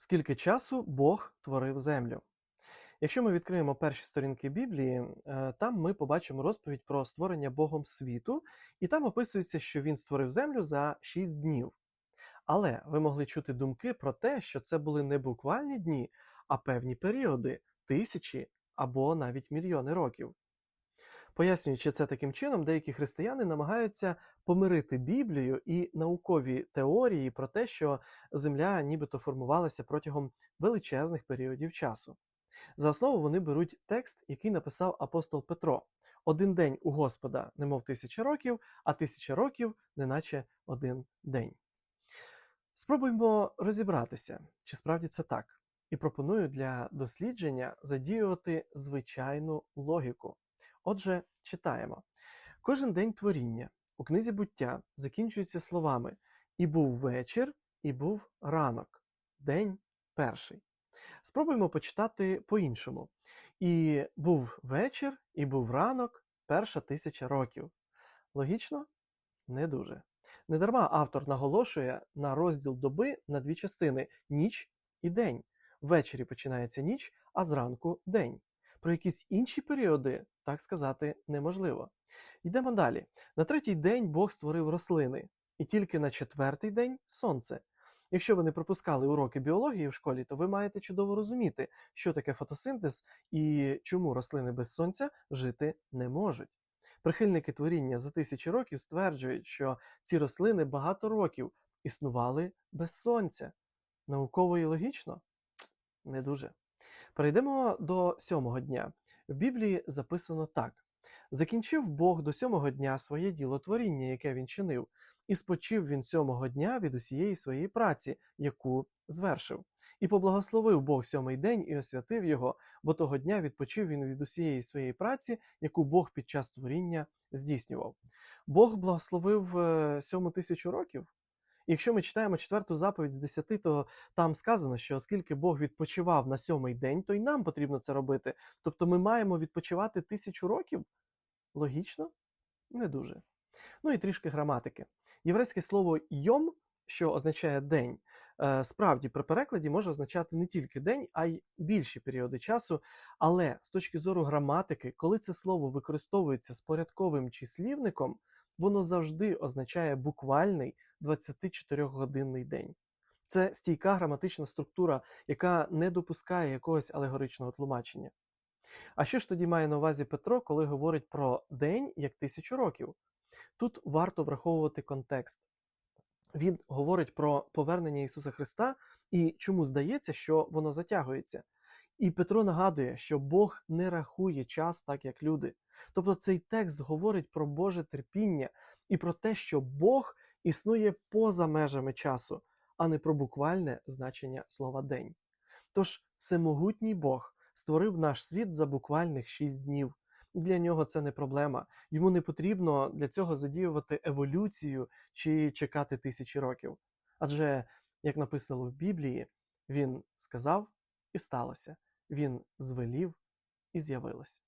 Скільки часу Бог творив землю? Якщо ми відкриємо перші сторінки Біблії, е, там ми побачимо розповідь про створення Богом світу, і там описується, що він створив землю за 6 днів. Але ви могли чути думки про те, що це були не буквальні дні, а певні періоди тисячі або навіть мільйони років. Пояснюючи це таким чином, деякі християни намагаються помирити Біблію і наукові теорії про те, що Земля нібито формувалася протягом величезних періодів часу. За основу вони беруть текст, який написав апостол Петро: один день у Господа, немов тисяча років, а тисяча років, неначе один день. Спробуймо розібратися, чи справді це так, і пропоную для дослідження задіювати звичайну логіку. Отже, читаємо: кожен день творіння у книзі буття закінчується словами: і був вечір, і був ранок, день перший. Спробуємо почитати по-іншому. І був вечір, і був ранок, перша тисяча років. Логічно? Не дуже. Недарма автор наголошує на розділ доби на дві частини ніч і день. Ввечері починається ніч, а зранку день. Про якісь інші періоди так сказати неможливо. Йдемо далі. На третій день Бог створив рослини, і тільки на четвертий день сонце. Якщо ви не пропускали уроки біології в школі, то ви маєте чудово розуміти, що таке фотосинтез і чому рослини без сонця жити не можуть. Прихильники творіння за тисячі років стверджують, що ці рослини багато років існували без сонця. Науково і логічно? Не дуже. Перейдемо до сьомого дня. В Біблії записано так: закінчив Бог до сьомого дня своє діло творіння, яке він чинив, і спочив він сьомого дня від усієї своєї праці, яку звершив. І поблагословив Бог сьомий день і освятив його, бо того дня відпочив він від усієї своєї праці, яку Бог під час творіння здійснював. Бог благословив е, сьому тисячу років. Якщо ми читаємо четверту заповідь з десяти, то там сказано, що оскільки Бог відпочивав на сьомий день, то й нам потрібно це робити. Тобто ми маємо відпочивати тисячу років? Логічно? Не дуже. Ну і трішки граматики. Єврейське слово йом, що означає день, е, справді при перекладі може означати не тільки день, а й більші періоди часу. Але з точки зору граматики, коли це слово використовується з порядковим числівником, воно завжди означає буквальний 24-годинний день. Це стійка граматична структура, яка не допускає якогось алегоричного тлумачення. А що ж тоді має на увазі Петро, коли говорить про день як тисячу років? Тут варто враховувати контекст. Він говорить про повернення Ісуса Христа і чому здається, що воно затягується. І Петро нагадує, що Бог не рахує час так, як люди. Тобто цей текст говорить про Боже терпіння і про те, що Бог існує поза межами часу, а не про буквальне значення слова день. Тож всемогутній Бог створив наш світ за буквальних шість днів. Для нього це не проблема. Йому не потрібно для цього задіювати еволюцію чи чекати тисячі років. Адже, як написано в Біблії, він сказав і сталося, він звелів і з'явилося.